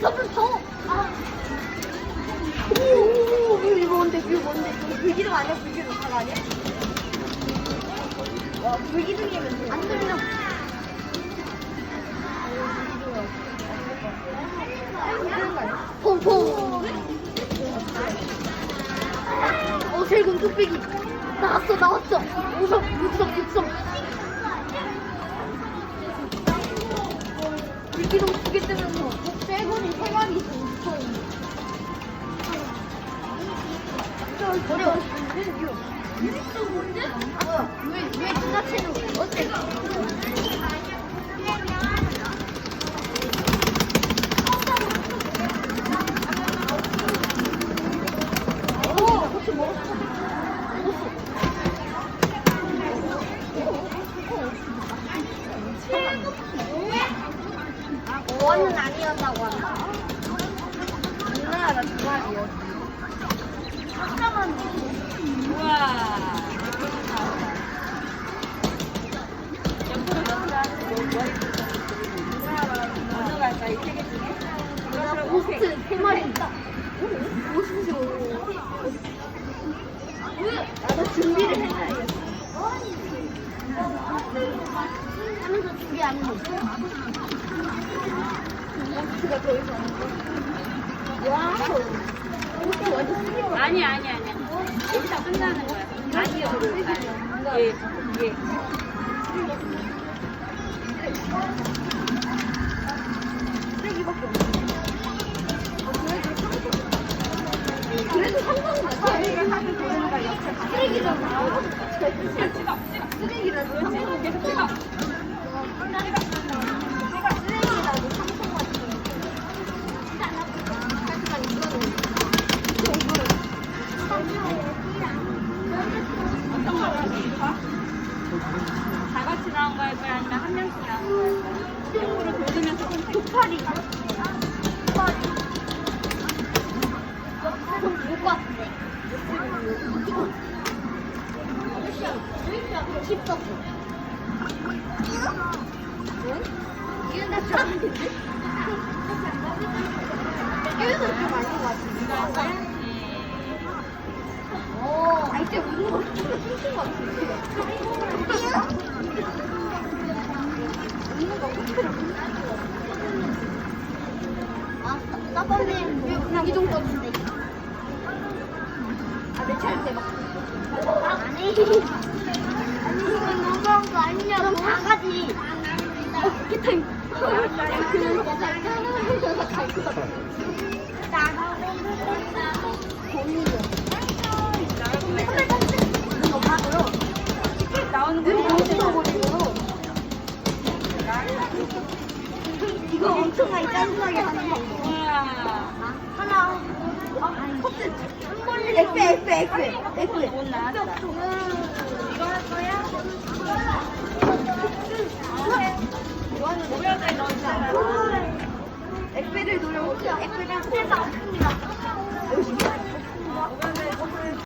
더블 더. 아. 오, 이거 뭔데? 이거 뭔데? 이거 불기둥 아니야? 불기둥 각 아니야? 와, 불기둥이면 돼. 안 들려. 퐁퐁. 어, 세금 뚝배기. 나왔어, 나왔어. 우석, 육석, 육석. 불기둥 두개 뜨면서 세금이 세 마리 있어. 이거 뭔데? 뭐야? 왜, 왜 지나치는? 어때? 오, 그치, 먹었어. 먹었어. 오원은 아니었다고 한다. 누나가 두 마리였지. 하나만 우와. 옆으로 어느 갈까 이세개 중에? 이것으로 오색. 오스트 세 마리 있다. 오스트. 나도 준비를 해놔야겠어. 하면서 준비 안 해. 오스트가 더 이상. 와우. 오스트 완전 쓰레기. 아니 아니 아니. 여기서 끝나는 거야. 아니요. 예 예. 쓰레기밖에 없네. 그래도 상관은 없어. 쓰레기잖아. 쓰레기라도 계속 옆으로 돌리면서 같은데 오, 아, 이때 웃는 거. 웃는 거 같은데. 아, 왜 우기종 떠는데? 아, 내 차를 대박. 아니. 아니, 이건 너무한 거 아니냐. 그럼 바가지. 어, 기타임. 그래서 잘 타는 갈것 같아. 고민이야. 나오는 거 이거 엄청나게 짠하게 하는 방법. 우와. 하나, 아, 번에 F, F, F, F. 이거 할 거야? 모여서 넣었잖아. F를 노려보세요. F를. 이거는